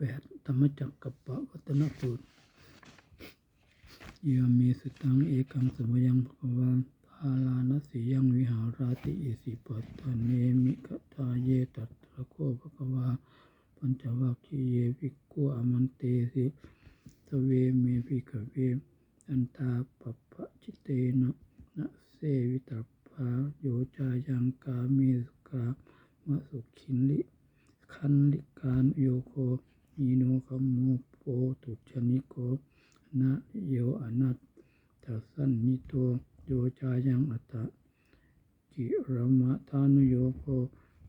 แปดธรรมจักรกับปะวัตนสูตรยามีสุตังเอกังสมยังภควาพาลานสียังวิหาราติอิสิปัตตเนมิกตาเยตัตระโคภควาปัญจวัคคีเยวิกโกอมันเตสิทเวเมภิกเวอันตาปปปจิเตนะนะเสวิตาปาโยจายังกาเมสุกามะสุขินลิคันลิการโยโคมีโนคัมโมโปตุชนิโกนะโยอนัตตัสสันนิโตโยจายังอัตตะกิรมะทานุโยโค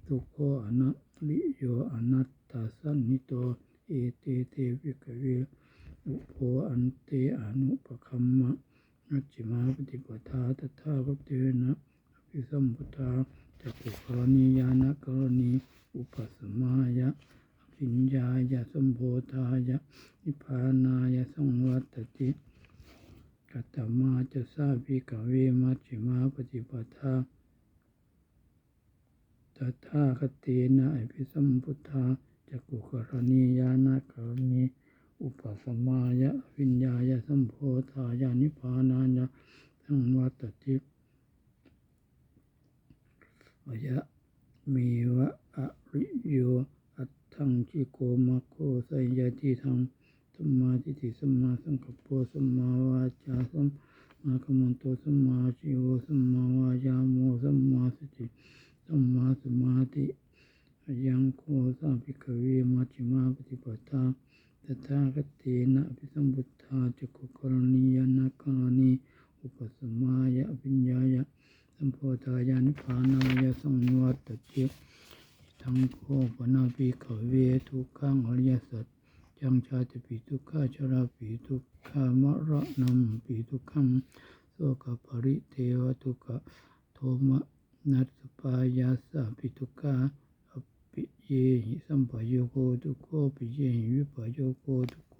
ทุโคอนัตลิโยอนัตตัสสั นิโต เอเตเตวิกเวอุโพอันเตอนุปคัมมะนัจจิมาปฏิปทาตถาคตเตนะอภิสัมพุทธาจักุกรณียานกรณี อุปสมายะอภิญญายะสมโพธายะนิพพานายะสังวัตติกัตตมาจะสาวิกเวมัจิมาปฏิปทาตถาคตเตนะอภิสัมพุทธา จักุกรณียานะกรณีอุปสมายะอภิญญายะสัมโพธายะนิพพานายะสังวัตติวยะมีวะอริโยอัตถังจิโกมะโคไสยติทังสัมมาทิฏฐิสัมมาสังกัปโปสัมมาวาจาสัมมากัมมันโตสัมมาชิโวสัมมาวายาโมสัมมาสติสัมมาสมาธิ ยังโคสัมภิกเวมัจฉิมาปฏิปทาตถาคตเตนะภิสัมพุทาจักขุกรณียานกรณีอุปสมายะอภิญญายะสัมโพธายานิพานายะสังวัตติทั้งโคปนาปีขเวทุกขังอริยสัจจังชาติปีทุกขาชราปีทุกขามรณัมปีทุกขังโสกปริเทวทุกขโทมนัสปายาสาปิทุกขา ปิเยหิสัมปโยโคทุโคปิเยหิวิปโยโคทุโค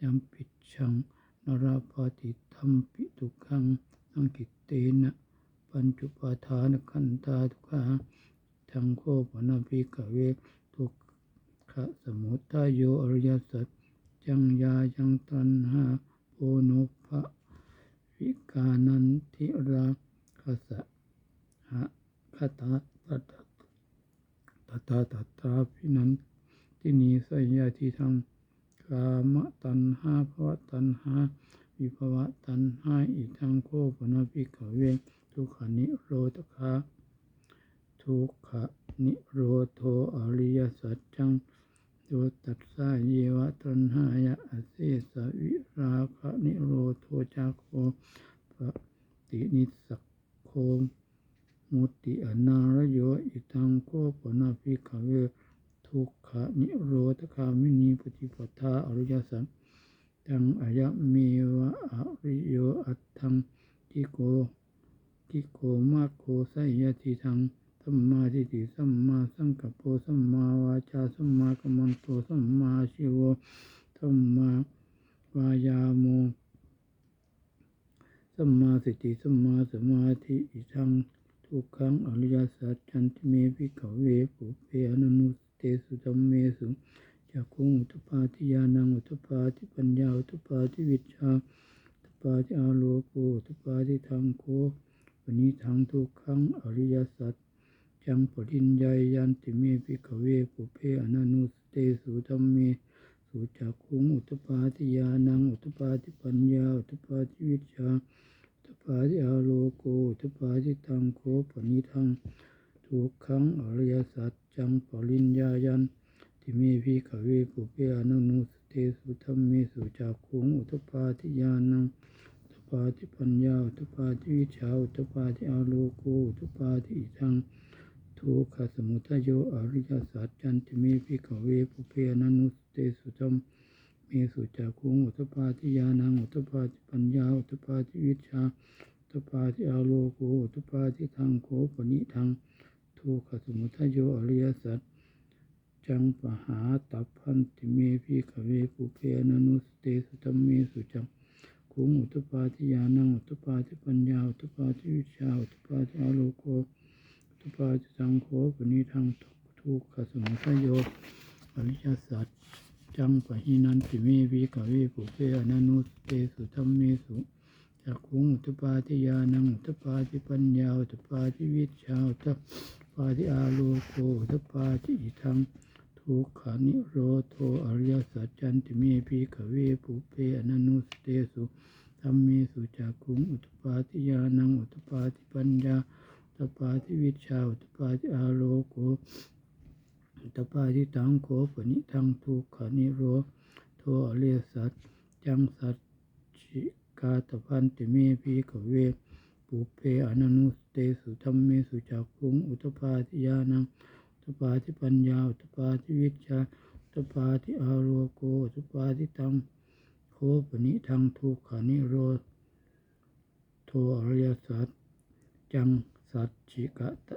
ยัมปิชังนราปาติธรรมปิทุกขังสังกิตเตนะปัญจุปาทานขันธาทุกขาทังโคปนาภิกเวทุกขะสมุทัยโยอริยสัจจังยายังตันหาโพโนภะวิกานันทิราคสะหะคตา ตัตาตัตาพินันทินีสยาทิทังกามตันหาภวตันหาวิภวะตันหาอิทังโคปนภิกขเวทุกขานิโรธคาทุกขนิโรโทอริยสัจจังโยตัสสะเยวะตันหายะอเสสวิราคะนิโรโทจาโคปตินิสักโคมุติอนารโยอิตังโคปนาภิกขเวทุกขนิโรธคามินีปฏิปทาอริยสัจจังอายะเมวะอริโยอัตถังจิโก กิโกมาโคไสยติทัง สัมมาทิฏฐิสัมมาสังกัปโปสัมมาวาจาสัมมากัมมันโตสัมมาชิวสัมมาวายาโมสัมมาสติสัมมาสมาธิอิทังทุกขังอริยสัจจันติเมภิกขเวปุเพอนันุสเตสุธัมเมสุจักขุงอุตปาทิยานังอุตปาทิปัญญาอุตปาทิวิชาอุตปาทิอาโลโกอุตปาทิทางโคปณิทังทุกขังอริยสัจ จังปริญญายันติเมภิกเวปุเพอนันุสเตสุธัมเมสุจักขุงอุตปาทิยานังอุตปาทิปัญญาอุตปาทิวิชาอุตปาทิอาโลโกอุตปาทิตังโคปณิทังทุกขังอริยสัจจังปริญญายันติเมภิกเวปุเพอนันุสเตสุธัมเมสุจักขุงอุตปาทิยานังอุตปาทิปัญญาอุตปาทิวิชาอุตปาทิอาโลโกอุตปาทิอิทัง ทุกขสมุทัยโยอริยสัจจันติเมภิกเวปุเพนันุสเตสุตัมเมสุจักุงอุตปาทิยานังอุตปาทิปัญญาอุตปาทิวิชาอุตปาทิอาโลโกอุตปาทิทังโคปนิทังทุกขสมุทัยโยอริยสัจจังปหาตัพพันติเมภิกเวปุเพนันุสเตสุตัมเมสุจังขุงอุตปาทิยานังอุตปาทิปัญญาอุตปาทิวิชาอุตปาทิอาโลโก ปาทิสังโฆปณิทังทุกขสมุทโยอริยสัจจังปะหินันติเมวิกเวปุเพอนันุสเตสุธรรมเมสุจักขุงอุตปาทิยานังอุตปาทิปัญญาอุตปาทิวิชาอุตปาทิอาโลโกอุตปาทิอิทังทุกขานิโรโทอริยสัจจันติเมวิกเวปุเพอนันุสเตสุธรรมเมสุจักขุงอุตปาทิยานังอุตปาทิปัญญา ตปาทิวิชาอุตปาทิอาโลโกตปาทิตังโขปนิทังทุกขานิโรโทอริยสัจจังสัจจิกาตพันติเมพีกเวปุเพอนันุสเตสุธรรมเมสุจักขุงอุตปาทิยานังอุตปาทิปัญญาอุตปาทิวิชาอุตปาทิอาโลโกอุตปาทิตังโขปนิทังทุกขานิโรโทอริยสัจจัง สัจจิกาต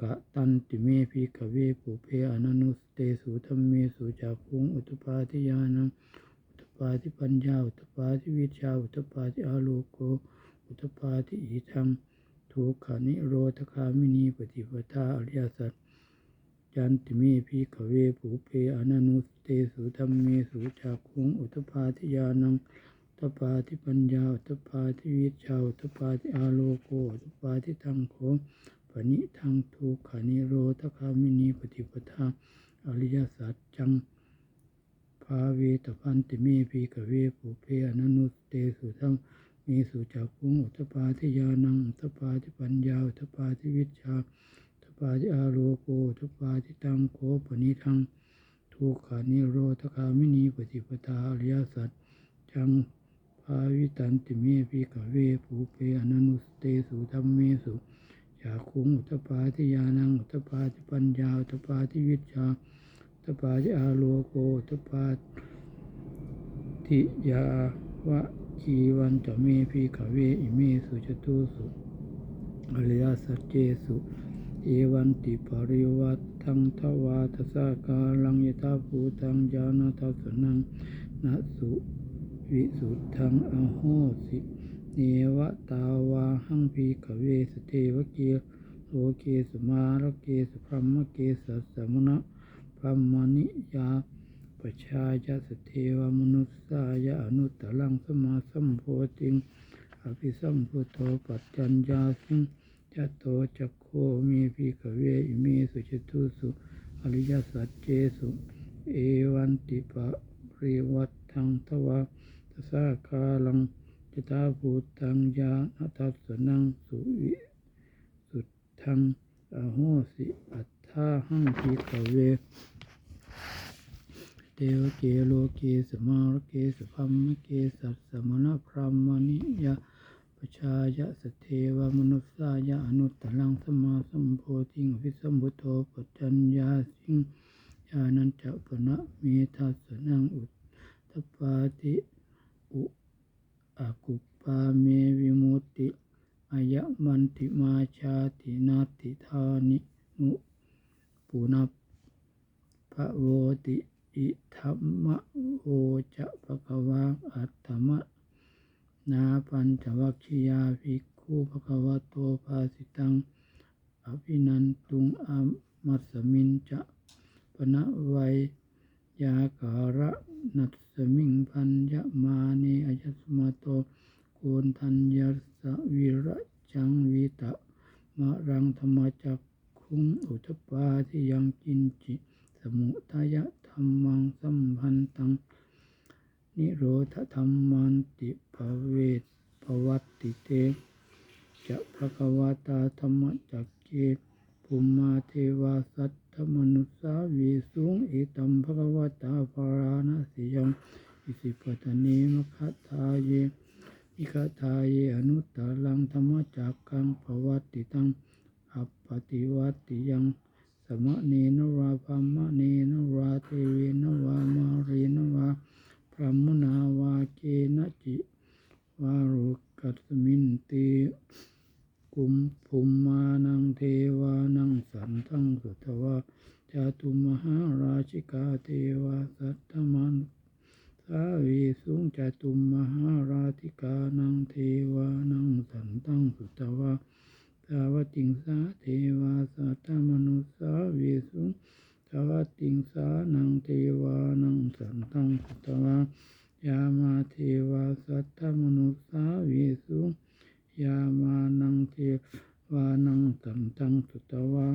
กะตันติเมพิกเวปุเพอนันุสเตสุธรรมเมสุจักุงอุตปาทิยานังอุตปาทิปัญญาอุตปาทิวิชาอุตปาทิอาโลโกอุตปาทิอิทังทุกขานิโรธคามินีปฏิปทาอริยสัจจันติเมพิกเวปุเพอนันุสเตสุธรรมเมสุจักุงอุตปาทิยานัง อุตปาทิปัญญาอุตปาทิวิชาอุตปาทิอาโลโกอุตปาทิทังโขปณิทังทุกขานิโรธคามินีปฏิปทาอริยสัจจังภาเวตพันติเมพีกเวปุเพอนันุสเตสุธรรมมีสุจักขุงอุตปาทิยานังอุตปาทิปัญญาอุตปาทิวิชาอุตปาทิอาโลโกอุตปาทิตังโคปณิทังทุกขานิโรธคามินีปฏิปทาอริยสัจจังาวิตันติเมพีกเวปุเพอนันุสเตสุธรรมเมสุจากขุงอุตปาทิยานังอุตปาทิปัญญาอุตปาทิวิชาอุตปาทิอาโลโกอุตปาทิยาวะจีวันจะเมพีขเวอิเมสุจตุสุอริยสัจเจสุเอวันติปริวัตทังทวาทสากาลังยตาภูตังญาณทัสนังนะสุ วิสุทธังอโหสิเนวตาวาหังพีกเวสเทวเกโลเกสมารเกสพรหมเกสัสสมณะพรหมนิยาปชายาสเทวมนุสสายาอนุตตรังสมาสัมโพติงอภิสัมพุทโธปัจจัญญาสิงจัตโตจักโคมีพีกเวอิเมสุจตุสุอริยสัจเจสุ เอวันติปะริวัตทังทวา ทสาคาลังจตาภูตังยานัตัสนังสุวิสุทังอโหสิอัตถาหังพิกเวเทวเกโลเกสมารเกสพัมเกสัสสมณพรหมนิยาปชายะสเทวมนุสายะอนุตตรังสมาสัมโพธิงอภิสมุทโธปัจจัญญาสิงญาณัญจะปนะเมทัสสนังอุตตปาติ อุอากุปาเมวิมุตติอายะมันติมาชาตินาติธานินุปุนับพระโวติอิธรรมะโวจะภะคะวะอัตมะนาปัญจวัคคียาภิกขุภะคะวะโตภาสิตังอภินันตุงอามัสมินจะปนะไวยยาการะนัสสมิงพันยมาเนอยัสมาโต โกนทัญญาสวิระจังวิตะมะรังธรรมจักคุงอุตปาที่ยังกินจิ สมุทายะธรรมังสัมพันตัง นิโรธธรรมันติภเวทภวัตติเต จะภะคะวตาธรร มจักเกภูมิมาเทวาสัตธมนุสสาวีสุงเอตัมภะคะวตาภาราณสิยังอิสิปตเนมะคะทาเยอิคทาเยอนุตตรังธรรมจักกังภวัตติตังอัปปติวัตติยังสมะเนนวาพัมมะเนนวาเทเวนวามาเรนวาพรหมนาวาเกนจิวารุกัสมินติุมภุมมานังเทวานังสันทังสุตวาจาตุมหาราชิกาเทวาสัตตมันสาวีสุงจาตุมมหาราธิกานังเทวานังสันตังสุตวาสาวติงสาเทวาสัตตมนุสาวีสุงจตวติงสานังเทวานังสันตังสุตวายามาเทวาสัทธมนุสาวิสุ ยามานังเทวานังสันตังสุตวา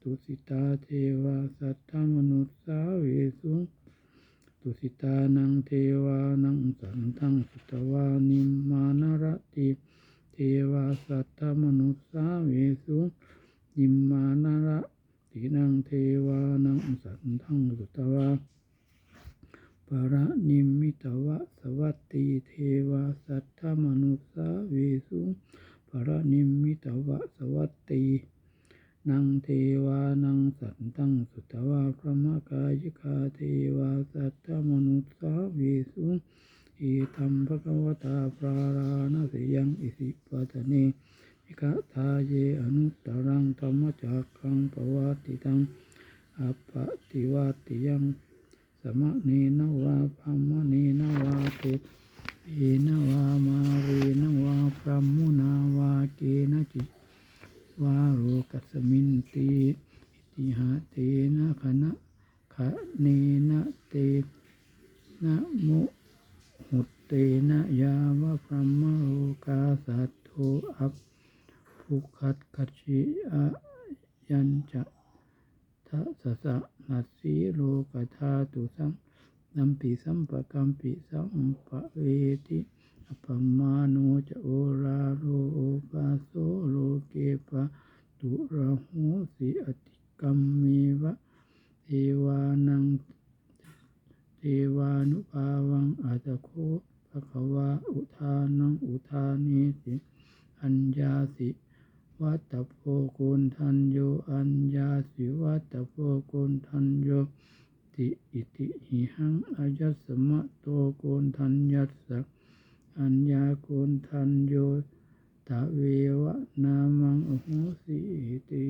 ตุสิตาเทวาสัตถมนุสาวิสุตุสิตานังเทวานังสันตังสุตวานิมมานรติเทวาสัทธมนุสาวิสุนิมมานาระตินังเทวานังสันทังสุตวา ประนิมมิตวะสวัตติเทวาสัทธมนุสาเวสุประนิมมิตวะสวัตตินังเท วานังสันตังสุตวาพระมกายกาเทวาสัทธมนุสาเวสุอิธัมภะควตาปราราณสยังอิสิปัตเนมิกะทาเยอนุตตรังธรรมจักขังปวัติตังอปติวัติยังสมะเนนวาพัมมะเนนวาเตเอนวามาเรนวาพรหมุนาวาเกนะจิ วาโรกัสมินติอิติหะเตนะขณะขะเนนะเตนะโมหุตเตนะยาวะพรหมโลกาสัตโทอัปภุคัตคัจฉิอะยัญจะทัสสะนัสสีโลกธาตุสังนัมปิสัมปะกัมปิสัมปะเวทิ อปปมาโนจะโอราโลโอปาโสโลเกปะตุระโหสิอติกัมเมวะเทวานังเทวานุภาวังอาตโคภะคะวาอุทานังอุทาเนสิอัญญาสิวัตตโพโกนทันโยอัญญาสิวัตตโพโกนทันโยติอิติหิหังอายัสสมะโตโกนทันยัสสะ อัญญาโกณทัญโยตะเววะนามังอุหสิติ